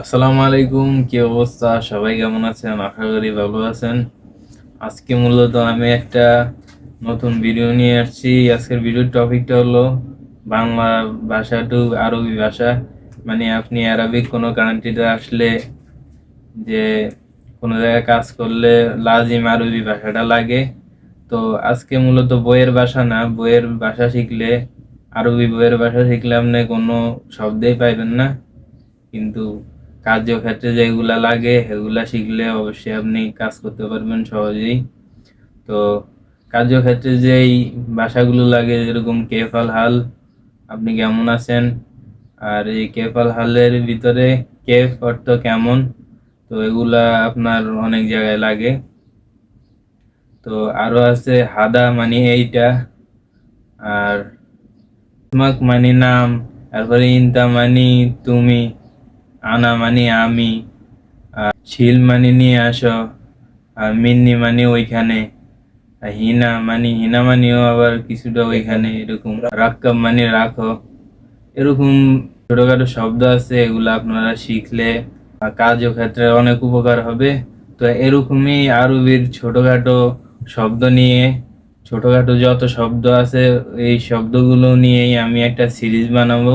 আসসালামু আলাইকুম, কি অবস্থা? সবাই কেমন আছেন? আশা করি ভালো আছেন। আজকে মূলত আমি একটা নতুন ভিডিও নিয়ে আসছি। আজকের ভিডিওর টপিকটা হলো বাংলা ভাষা টু আরবি ভাষা। মানে আপনি আরবিক কোনো কান্ট্রিতে আসলে যে কোনো জায়গায় কাজ করলে লাজিম আরবি ভাষাটা লাগে। তো আজকে মূলত বইয়ের ভাষা না, বইয়ের ভাষা শিখলে, আরবি বইয়ের ভাষা শিখলে আপনি কোনো শব্দেই পাইবেন না। কিন্তু কার্যক্ষেত্রে যেগুলা লাগে, সেগুলা শিখলে অবশ্যই আপনি কাজ করতে পারবেন সহজেই। তো কার্যক্ষেত্রে যেই ভাষাগুলো লাগে, যেরকম কেফাল হাল, আপনি কেমন আছেন? আর এই কেফাল হালের ভিতরে কেফ অর্থ কেমন? তো এগুলা আপনার অনেক জায়গায় লাগে। তো আরও আছে হাদা মানে এইটা, আর মানে নাম, তারপরে ইন্তা মানে তুমি আনা মানে আমি ছিল মানে নিয়ে আসো মিন্নি মানে ওইখানে হিনা মানে হিনা মানেও আবার কিছুটা ওইখানে এরকম রাক্কাব মানে রাখো। এরকম ছোটখাটো শব্দ আছে, এগুলো আপনারা শিখলে কার্য ক্ষেত্রে অনেক উপকার হবে। তো এরকমই আরবির ছোটখাটো শব্দ নিয়ে, ছোটখাটো যত শব্দ আছে, এই শব্দগুলো নিয়েই আমি একটা সিরিজ বানাবো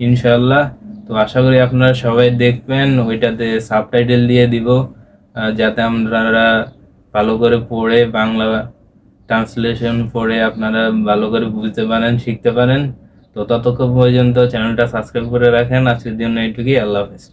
ইনশাল্লাহ তো আশা করি আপনারা সবাই দেখবেন, ওইটাতে সাবটাইটেল দিয়ে দিব যাতে আপনারা ভালো করে পড়ে বাংলা ট্রান্সলেশন পড়ে আপনারা ভালো করে বুঝতে পারেন, শিখতে পারেন। তো ততক্ষণ পর্যন্ত চ্যানেলটা সাবস্ক্রাইব করে রাখেন। আজকের জন্য এইটুকুই। আল্লাহ হাফেজ।